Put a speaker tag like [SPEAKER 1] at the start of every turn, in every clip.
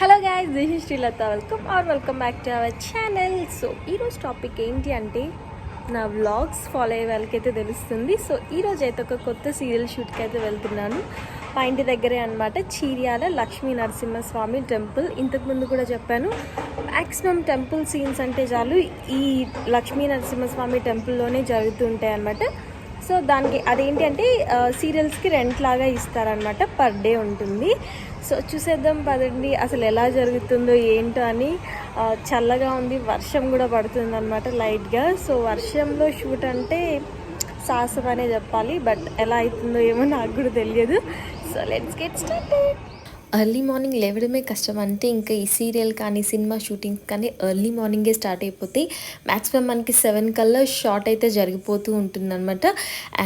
[SPEAKER 1] Hello guys this is Srilatha welcome or welcome back to our channel so ఈరోజు topic ఏంటి అంటే నా vlogs follow అయ్యే వాళ్ళకైతే తెలుస్తుంది. సో ఈరోజు అయితే ఒక కొత్త సీరియల్ షూట్కి అయితే వెళ్తున్నాను. మా ఇంటి దగ్గరే అనమాట చీర్యాల లక్ష్మీ నరసింహస్వామి టెంపుల్ ఇంతకుముందు కూడా చెప్పాను మ్యాక్సిమం టెంపుల్ సీన్స్ అంటే చాలు ఈ లక్ష్మీ నరసింహస్వామి టెంపుల్లోనే జరుగుతుంటాయి అనమాట సో దానికి అదేంటి అంటే సీరియల్స్కి రెంట్ లాగా ఇస్తారనమాట పర్ డే ఉంటుంది. సో చూసేద్దాం పదండి అసలు ఎలా జరుగుతుందో ఏంటో అని. చల్లగా ఉంది వర్షం కూడా పడుతుంది అనమాట లైట్గా. సో వర్షంలో షూట్ అంటే సాహసం అనే చెప్పాలి బట్ ఎలా అవుతుందో ఏమో నాకు కూడా తెలియదు. So let's get started.
[SPEAKER 2] Early morning లేవడమే కష్టం. అంటే ఇంకా ఈ సీరియల్ కానీ సినిమా షూటింగ్ కానీ ఎర్లీ మార్నింగే స్టార్ట్ అయిపోతాయి మ్యాక్సిమం మనకి సెవెన్ కల్లా షార్ట్ అయితే జరిగిపోతూ ఉంటుందన్నమాట.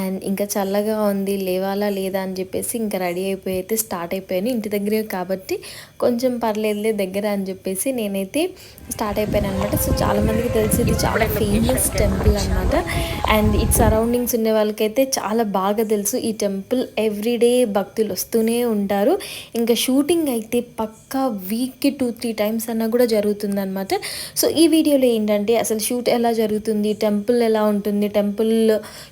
[SPEAKER 2] అండ్ ఇంకా చల్లగా ఉంది లేవాలా లేదా అని చెప్పేసి ఇంకా రెడీ అయిపోయి అయితే స్టార్ట్ అయిపోయాను. ఇంటి దగ్గరే కాబట్టి కొంచెం పర్లేదులే దగ్గర అని చెప్పేసి నేనైతే స్టార్ట్ అయిపోయాను అనమాట సో చాలామందికి తెలిసి ఇది చాలా ఫేమస్ టెంపుల్ అనమాట అండ్ ఇట్ సరౌండింగ్స్ ఉండే వాళ్ళకైతే చాలా బాగా తెలుసు. ఈ టెంపుల్ ఎవ్రీడే భక్తులు వస్తూనే ఉంటారు. ఇంకా షూటింగ్ అయితే పక్కా వీక్కి టూ త్రీ టైమ్స్ అన్నా కూడా జరుగుతుందనమాట సో ఈ వీడియోలో ఏంటంటే అసలు షూట్ ఎలా జరుగుతుంది టెంపుల్ ఎలా ఉంటుంది టెంపుల్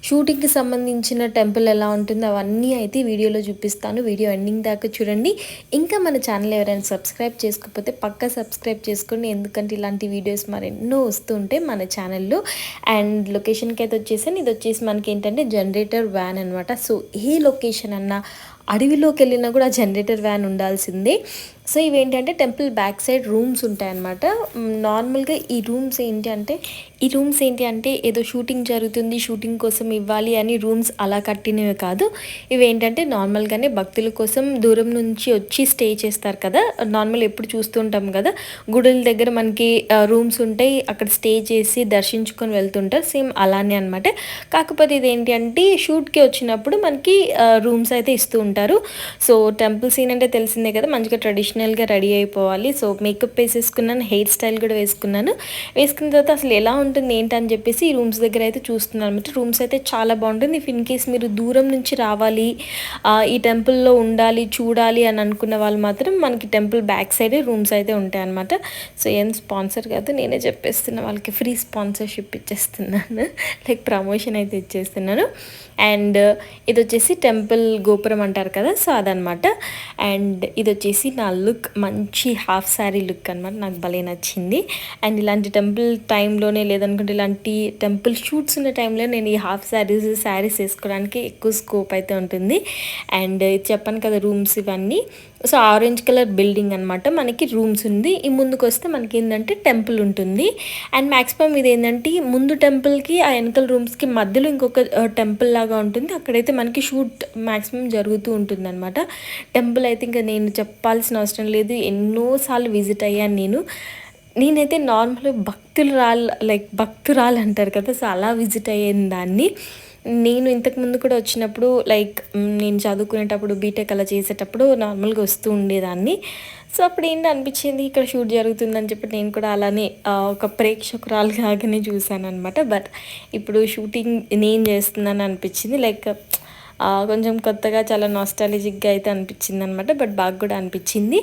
[SPEAKER 2] షూటింగ్కి సంబంధించిన టెంపుల్ ఎలా ఉంటుంది అవన్నీ అయితే వీడియోలో చూపిస్తాను. వీడియో ఎండింగ్ దాకా చూడండి. ఇంకా మన ఛానల్ ఎవరైనా సబ్స్క్రైబ్ చేసుకోకపోతే పక్కా సబ్స్క్రైబ్ చేసుకోండి. ఎందుకంటే ఇలాంటి వీడియోస్ మరెన్నో వస్తూ ఉంటాయి మన ఛానల్లో. అండ్ లొకేషన్కి అయితే వచ్చేసాను. ఇది వచ్చేసి మనకి ఏంటంటే జనరేటర్ వ్యాన్ అనమాట సో ఏ లొకేషన్ అన్నా అడవిలోకి వెళ్ళినా కూడా జనరేటర్ వ్యాన్ ఉండాల్సిందే. సో ఇవేంటంటే టెంపుల్ బ్యాక్ సైడ్ రూమ్స్ ఉంటాయన్నమాట. నార్మల్గా ఈ రూమ్స్ ఏంటి అంటే ఈ రూమ్స్ ఏంటి అంటే ఏదో షూటింగ్ జరుగుతుంది షూటింగ్ కోసం ఇవ్వాలి అని రూమ్స్ అలా కట్టినవి కాదు. ఇవేంటంటే నార్మల్గానే భక్తుల కోసం దూరం నుంచి వచ్చి స్టే చేస్తారు కదా. నార్మల్ ఎప్పుడు చూస్తుంటాం కదా. గుడుల దగ్గర మనకి రూమ్స్ ఉంటాయి. అక్కడ స్టే చేసి దర్శించుకొని వెళ్తుంటారు. సేమ్ అలానే అనమాట కాకపోతే ఇది అంటే షూట్కి వచ్చినప్పుడు మనకి రూమ్స్ అయితే ఇస్తూ ఉంటారు. సో టెంపుల్ సీన్ అంటే తెలిసిందే కదా. మంచిగా ట్రెడిషన్ ప్రొఫెషనల్గా రెడీ అయిపోవాలి. సో మేకప్ వేసేసుకున్నాను హెయిర్ స్టైల్ కూడా వేసుకున్నాను. వేసుకున్న తర్వాత అసలు ఎలా ఉంటుంది ఏంటని చెప్పేసి ఈ రూమ్స్ దగ్గర అయితే చూస్తున్నాను అనమాట రూమ్స్ అయితే చాలా బాగుంటుంది. ఇఫ్ ఇన్ కేస్ మీరు దూరం నుంచి రావాలి ఈ టెంపుల్లో ఉండాలి చూడాలి అని అనుకున్న వాళ్ళు మాత్రం మనకి టెంపుల్ బ్యాక్ సైడే రూమ్స్ అయితే ఉంటాయి అనమాట సో ఏం స్పాన్సర్ కాదు నేనే చెప్పేస్తున్నా వాళ్ళకి ఫ్రీ స్పాన్సర్షిప్ ఇచ్చేస్తున్నాను. లైక్ ప్రమోషన్ అయితే ఇచ్చేస్తున్నాను. అండ్ ఇది వచ్చేసి టెంపుల్ గోపురం అంటారు కదా సో అదనమాట అండ్ ఇది వచ్చేసి నా లుక్ మంచి హాఫ్ శారీ లుక్ అనమాట నాకు భలే నచ్చింది. అండ్ ఇలాంటి టెంపుల్ టైంలోనే లేదనుకుంటే ఇలాంటి టెంపుల్ షూట్స్ ఉన్న టైంలో నేను ఈ హాఫ్ శారీస్ శారీస్ వేసుకోవడానికి ఎక్కువ స్కోప్ అయితే ఉంటుంది. అండ్ చెప్పాను కదా రూమ్స్ ఇవన్నీ. సో ఆరెంజ్ కలర్ బిల్డింగ్ అనమాట మనకి రూమ్స్ ఉంది. ఈ ముందుకు వస్తే మనకి ఏంటంటే టెంపుల్ ఉంటుంది. అండ్ మ్యాక్సిమం ఇది ఏంటంటే ముందు టెంపుల్కి ఆ వెనకల రూమ్స్కి మధ్యలో ఇంకొక టెంపుల్ లాగా ఉంటుంది. అక్కడైతే మనకి షూట్ మ్యాక్సిమం జరుగుతూ ఉంటుంది అనమాట టెంపుల్ అయితే ఇంకా నేను చెప్పాల్సిన అవసరం లేదు. ఎన్నోసార్లు విజిట్ అయ్యాను నేను. నేనైతే నార్మల్ భక్తురాలు లైక్ భక్తురాలు అంటారు కదా సో అలా విజిట్ అయ్యాను దాన్ని. నేను ఇంతకు ముందు కూడా వచ్చినప్పుడు లైక్ నేను చదువుకునేటప్పుడు బీటెక్ అలా చేసేటప్పుడు నార్మల్గా వస్తూ ఉండేదాన్ని. సో అప్పుడు ఏంటి అనిపించింది? ఇక్కడ షూట్ జరుగుతుందని చెప్పి నేను కూడా అలానే ఒక ప్రేక్షకురాలుగానే చూశాను అనమాట బట్ ఇప్పుడు షూటింగ్ నేను చేస్తున్నాను అనిపించింది లైక్ కొంచెం కొత్తగా చాలా నాస్టాలజిక్గా అయితే అనిపించింది అనమాట బట్ బాగా కూడా అనిపించింది.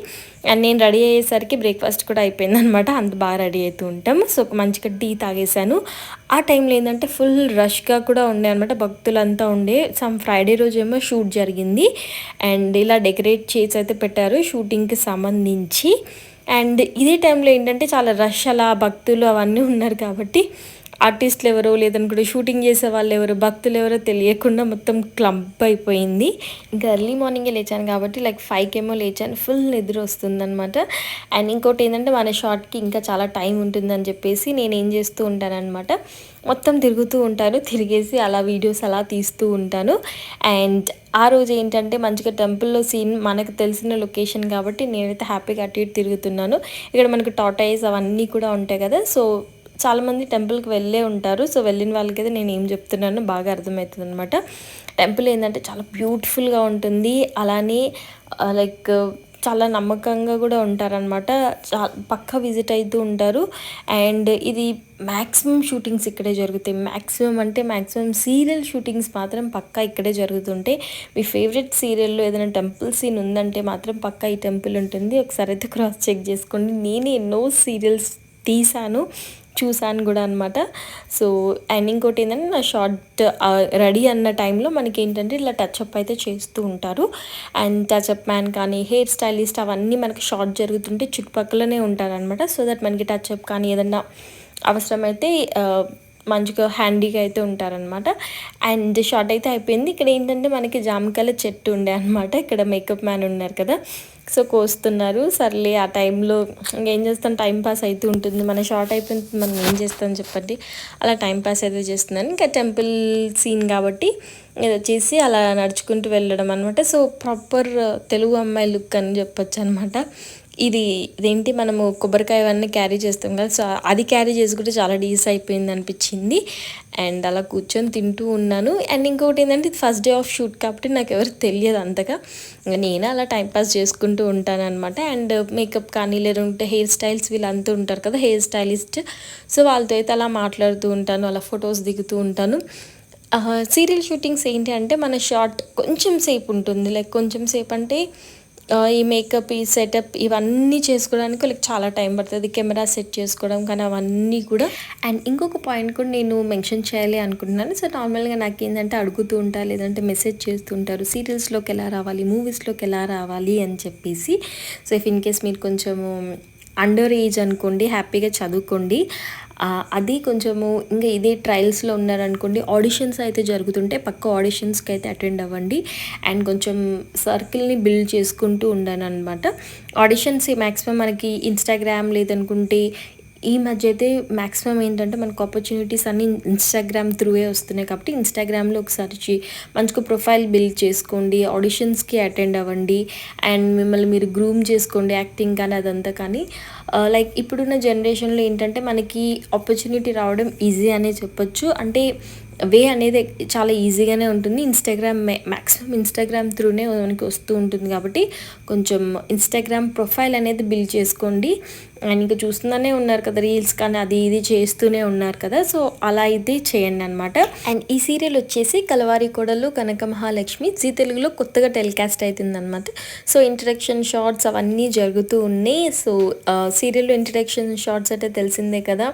[SPEAKER 2] అండ్ నేను రెడీ అయ్యేసరికి బ్రేక్ఫాస్ట్ కూడా అయిపోయింది అనమాట అంత బాగా రెడీ అవుతూ ఉంటాం సో మంచిగా టీ తాగేశాను. ఆ టైంలో ఏంటంటే ఫుల్ రష్గా కూడా ఉండే అనమాట భక్తులంతా ఉండే. సమ్ ఫ్రైడే రోజు ఏమో షూట్ జరిగింది. అండ్ ఇలా డెకరేట్ చేసి అయితే పెట్టారు షూటింగ్కి సంబంధించి. అండ్ ఇదే టైంలో ఏంటంటే చాలా రష్ అలా భక్తులు అవన్నీ ఉన్నారు కాబట్టి ఆర్టిస్టులు ఎవరో లేదనుకుంటే షూటింగ్ చేసే వాళ్ళు ఎవరు భక్తులు ఎవరో తెలియకుండా మొత్తం క్లంప్ అయిపోయింది. ఇంకా ఎర్లీ మార్నింగే లేచాను కాబట్టి లైక్ ఫైవ్ ఏమో లేచాను. ఫుల్ నిద్ర వస్తుందనమాట అండ్ ఇంకోటి ఏంటంటే మన షార్ట్కి ఇంకా చాలా టైం ఉంటుందని చెప్పేసి నేను ఏం చేస్తూ ఉంటానన్నమాట. మొత్తం తిరుగుతూ ఉంటాను. తిరిగేసి అలా వీడియోస్ అలా తీస్తూ ఉంటాను. అండ్ ఆ రోజు ఏంటంటే మంచిగా టెంపుల్లో సీన్ మనకు తెలిసిన లొకేషన్ కాబట్టి నేనైతే హ్యాపీగా అటు ఇటు తిరుగుతున్నాను. ఇక్కడ మనకు టాటాయిస్ అవన్నీ కూడా ఉంటాయి కదా సో చాలామంది టెంపుల్కి వెళ్ళే ఉంటారు. సో వెళ్ళిన వాళ్ళకైతే నేను ఏం చెప్తున్నానో బాగా అర్థమవుతుంది అనమాట టెంపుల్ ఏంటంటే చాలా బ్యూటిఫుల్గా ఉంటుంది. అలానే లైక్ చాలా నమ్మకంగా కూడా ఉంటారనమాట చా పక్క విజిట్ అవుతూ ఉంటారు. అండ్ ఇది మ్యాక్సిమం షూటింగ్స్ ఇక్కడే జరుగుతాయి. మ్యాక్సిమం అంటే మ్యాక్సిమం సీరియల్ షూటింగ్స్ మాత్రం పక్కా ఇక్కడే జరుగుతుంటాయి. మీ ఫేవరెట్ సీరియల్లో ఏదైనా టెంపుల్ సీన్ ఉందంటే మాత్రం పక్కా ఈ టెంపుల్ ఉంటుంది. ఒకసారి అయితే క్రాస్ చెక్ చేసుకోండి. నేను ఎన్నో సీరియల్స్ తీసాను చూసాను కూడా అనమాట సో అండ్ ఇంకోటి ఏంటంటే నా షార్ట్ రెడీ అన్న టైంలో మనకి ఏంటంటే ఇలా టచ్అప్ అయితే చేస్తూ ఉంటారు. అండ్ టచ్అప్ మ్యాన్ కానీ హెయిర్ స్టైలిస్ట్ అవన్నీ మనకి షార్ట్ జరుగుతుంటే చుట్టుపక్కలనే ఉంటారనమాట సో దట్ మనకి టచ్అప్ కానీ ఏదన్నా అవసరమైతే మంచిగా హ్యాండీగా అయితే ఉంటారనమాట అండ్ షార్ట్ అయితే అయిపోయింది. ఇక్కడ ఏంటంటే మనకి జామకాయల చెట్టు ఉండే అనమాట ఇక్కడ మేకప్ మ్యాన్ ఉన్నారు కదా. సో కోస్తున్నారు. సర్లే ఆ టైంలో ఇంకేం చేస్తాం? టైం పాస్ ఉంటుంది. మన షార్ట్ అయిపోయింది మనం ఏం చేస్తాం చెప్పండి. అలా టైం పాస్ అయితే చేస్తున్నాను. ఇంకా టెంపుల్ సీన్ కాబట్టి ఇది వచ్చేసి అలా నడుచుకుంటూ వెళ్ళడం అనమాట సో ప్రాపర్ తెలుగు అమ్మాయి లుక్ అని చెప్పొచ్చు అనమాట ఇది ఇదేంటి? మనము కొబ్బరికాయ అవన్నీ క్యారీ చేస్తాం కదా. సో అది క్యారీ చేసుకుంటే చాలా డీస్ అయిపోయింది అనిపించింది. అండ్ అలా కూర్చొని తింటూ ఉన్నాను. అండ్ ఇంకొకటి ఏంటంటే ఇది ఫస్ట్ డే ఆఫ్ షూట్ కాబట్టి నాకు ఎవరు తెలియదు అంతగా. నేను నేనే అలా టైంపాస్ చేసుకుంటూ ఉంటాను అనమాట అండ్ మేకప్ కానీ లేదంటే హెయిర్ స్టైల్స్ వీళ్ళంతా ఉంటారు కదా హెయిర్ స్టైలిస్ట్. సో వాళ్ళతో అయితే అలా మాట్లాడుతూ ఉంటాను అలా ఫొటోస్ దిగుతూ ఉంటాను. సీరియల్ షూటింగ్స్ ఏంటి అంటే మన షార్ట్ కొంచెం సేపు ఉంటుంది. లైక్ కొంచెం సేపు అంటే ఈ మేకప్ ఈ సెటప్ ఇవన్నీ చేసుకోవడానికి వాళ్ళకి చాలా టైం పడుతుంది. కెమెరా సెట్ చేసుకోవడం కానీ అవన్నీ కూడా. అండ్ ఇంకొక పాయింట్ కూడా నేను మెన్షన్ చేయాలి అనుకుంటున్నాను. సో నార్మల్గా నాకు ఏంటంటే అడుగుతూ ఉంటారు లేదంటే మెసేజ్ చేస్తుంటారు సీరియల్స్లోకి ఎలా రావాలి మూవీస్లోకి ఎలా రావాలి అని చెప్పేసి. సో ఇఫ్ ఇన్ కేస్ మీరు కొంచెము అండర్ ఏజ్ అనుకోండి హ్యాపీగా చదువుకోండి. అది కొంచెము ఇంకా ఇదే ట్రయల్స్లో ఉన్నారనుకోండి ఆడిషన్స్ అయితే జరుగుతుంటే పక్క ఆడిషన్స్కి అయితే అటెండ్ అవ్వండి. అండ్ కొంచెం సర్కిల్ని బిల్డ్ చేసుకుంటూ ఉండాను అనమాట ఆడిషన్స్ మ్యాక్సిమం మనకి ఇన్స్టాగ్రామ్ లేదనుకుంటే ఈ మధ్య అయితే మ్యాక్సిమం ఏంటంటే మనకు ఆపర్చునిటీస్ అన్ని ఇన్స్టాగ్రామ్ త్రూవే వస్తున్నాయి కాబట్టి ఇన్స్టాగ్రామ్లో ఒకసారి మంచిగా ప్రొఫైల్ బిల్డ్ చేసుకోండి ఆడిషన్స్కి అటెండ్ అవ్వండి. అండ్ మిమ్మల్ని మీరు గ్రూమ్ చేసుకోండి యాక్టింగ్ కానీ అదంతా కానీ. Uh, లైక్ ఇప్పుడున్న జనరేషన్లో ఏంటంటే మనకి ఆపర్చునిటీ రావడం ఈజీ అనే చెప్పొచ్చు. అంటే వే అనేది చాలా ఈజీగానే ఉంటుంది. ఇన్స్టాగ్రామ్ మ్యాక్సిమం ఇన్స్టాగ్రామ్ త్రూనే మనకి వస్తూ ఉంటుంది కాబట్టి కొంచెం ఇన్స్టాగ్రామ్ ప్రొఫైల్ అనేది బిల్డ్ చేసుకోండి. అండ్ ఇంకా చూస్తూనే ఉన్నారు కదా రీల్స్ కానీ అది ఇది చేస్తూనే ఉన్నారు కదా. సో అలా అయితే చేయండి అనమాట అండ్ ఈ సీరియల్ వచ్చేసి కలవారి కోడలు కనక మహాలక్ష్మి జీ తెలుగులో కొత్తగా టెలికాస్ట్ అవుతుంది అనమాట సో ఇంట్రడక్షన్ షార్ట్స్ అవన్నీ జరుగుతూ ఉన్నాయి. సో uh, సీరియల్లో ఇంట్రడక్షన్ షార్ట్స్ అంటే తెలిసిందే కదా.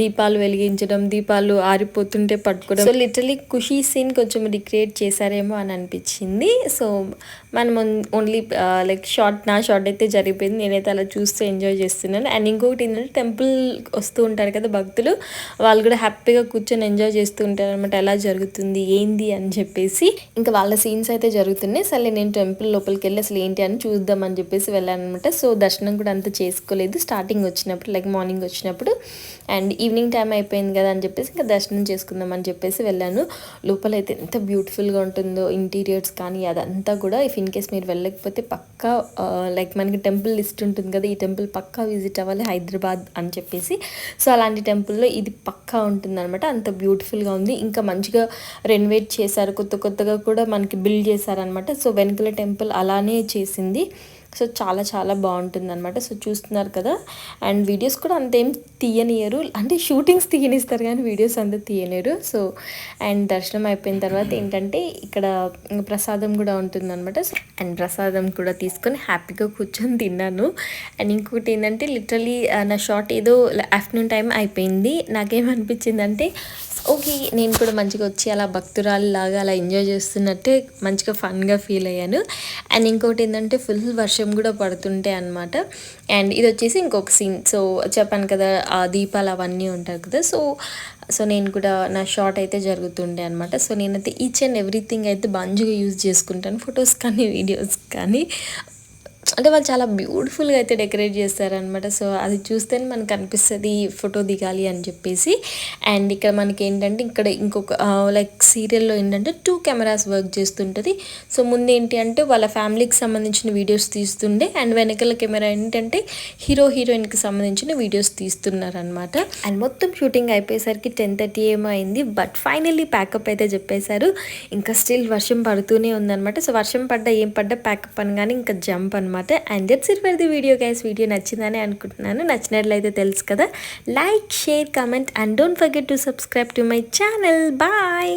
[SPEAKER 2] దీపాలు వెలిగించడం దీపాలు ఆరిపోతుంటే పట్టుకోవడం. సో లిటరలీ ఖుషీ సీన్ కొంచెం రిక్రియేట్ చేశారేమో అని అనిపించింది. సో మనం ఓన్లీ లైక్ షార్ట్ నా షార్ట్ అయితే జరిగిపోయింది. నేనైతే అలా చూస్తూ ఎంజాయ్ చేస్తున్నాను. అండ్ ఇంకొకటి ఏంటంటే టెంపుల్ వస్తూ ఉంటారు కదా భక్తులు వాళ్ళు కూడా హ్యాపీగా కూర్చొని ఎంజాయ్ చేస్తూ ఉంటారు అనమాట ఎలా జరుగుతుంది ఏంది అని చెప్పేసి. ఇంకా వాళ్ళ సీన్స్ అయితే జరుగుతున్నాయి. సరే నేను టెంపుల్ లోపలికి వెళ్ళి అసలు ఏంటి అని చూద్దాం అని చెప్పేసి వెళ్ళాను అనమాట సో దర్శనం కూడా అంత చేసుకోలేదు. స్టార్టింగ్ వచ్చినప్పుడు లైక్ మార్నింగ్ వచ్చినప్పుడు. అండ్ అండ్ ఈవినింగ్ టైం అయిపోయింది కదా అని చెప్పేసి ఇంకా దర్శనం చేసుకుందాం అని చెప్పేసి వెళ్ళాను. లోపల అయితే ఎంత బ్యూటిఫుల్గా ఉంటుందో ఇంటీరియర్స్ కానీ అదంతా కూడా ఇఫ్ ఇన్ కేస్ మీరు వెళ్ళకపోతే పక్కా లైక్ మనకి టెంపుల్ లిస్ట్ ఉంటుంది కదా ఈ టెంపుల్ పక్కా విజిట్ అవ్వాలి హైదరాబాద్ అని చెప్పేసి. సో అలాంటి టెంపుల్లో ఇది పక్కా ఉంటుంది అనమాట అంత బ్యూటిఫుల్గా ఉంది. ఇంకా మంచిగా రెనోవేట్ చేశారు కొత్త కొత్తగా కూడా మనకి బిల్డ్ చేశారనమాట సో వెనుకల టెంపుల్ అలానే చేసింది. సో చాలా చాలా బాగుంటుంది అనమాట సో చూస్తున్నారు కదా. అండ్ వీడియోస్ కూడా అంతేం తీయనియరు. అంటే షూటింగ్స్ తీయనిస్తారు కానీ వీడియోస్ అంతా తీయనియరు. సో అండ్ దర్శనం అయిపోయిన తర్వాత ఏంటంటే ఇక్కడ ప్రసాదం కూడా ఉంటుంది అనమాట అండ్ ప్రసాదం కూడా తీసుకొని హ్యాపీగా కూర్చొని తిన్నాను. అండ్ ఇంకొకటి ఏంటంటే లిటరలీ నా షార్ట్ ఏదో ఆఫ్టర్నూన్ టైం అయిపోయింది. నాకేమనిపించిందంటే ఓకే నేను కూడా మంచిగా వచ్చి అలా భక్తురాలిలాగా అలా ఎంజాయ్ చేస్తున్నట్టే మంచిగా ఫన్గా ఫీల్ అయ్యాను. అండ్ ఇంకోటి ఏంటంటే ఫుల్ వర్షం కూడా పడుతుంటే అనమాట అండ్ ఇది వచ్చేసి ఇంకొక సీన్ సో చెప్పాను కదా ఆ దీపాలు అవన్నీ ఉంటాయి కదా. సో సో నేను కూడా నా షార్ట్ అయితే జరుగుతుండే అనమాట సో నేనైతే ఈచ్ అండ్ ఎవ్రీథింగ్ అయితే మంచిగా యూజ్ చేసుకుంటాను. ఫొటోస్ కానీ వీడియోస్ కానీ. అంటే వాళ్ళు చాలా బ్యూటిఫుల్గా అయితే డెకరేట్ చేస్తారనమాట సో అది చూస్తేనే మనకు అనిపిస్తుంది ఫోటో దిగాలి అని చెప్పేసి. అండ్ ఇక్కడ మనకి ఏంటంటే ఇక్కడ ఇంకొక లైక్ సీరియల్లో ఏంటంటే టూ కెమెరాస్ వర్క్ చేస్తుంటుంది. సో ముందు ఏంటి అంటే వాళ్ళ ఫ్యామిలీకి సంబంధించిన వీడియోస్ తీస్తుండే. అండ్ వెనకాల కెమెరా ఏంటంటే హీరో హీరోయిన్కి సంబంధించిన వీడియోస్ తీస్తున్నారనమాట అండ్ మొత్తం షూటింగ్ అయిపోయేసరికి టెన్ థర్టీ ఏమో అయింది. బట్ ఫైనల్లీ ప్యాకప్ అయితే చెప్పేశారు. ఇంకా స్టిల్ వర్షం పడుతూనే ఉందన్నమాట. సో వర్షం పడ్డా ఏం పడ్డా ప్యాకప్ అని కానీ ఇంకా జంప్ అనమాట అనమాట and that's it for the video guys. Video నచ్చిందని అనుకుంటున్నాను. నచ్చినట్లయితే తెలుసు కదా. Like share comment and don't forget to subscribe to my channel. Bye.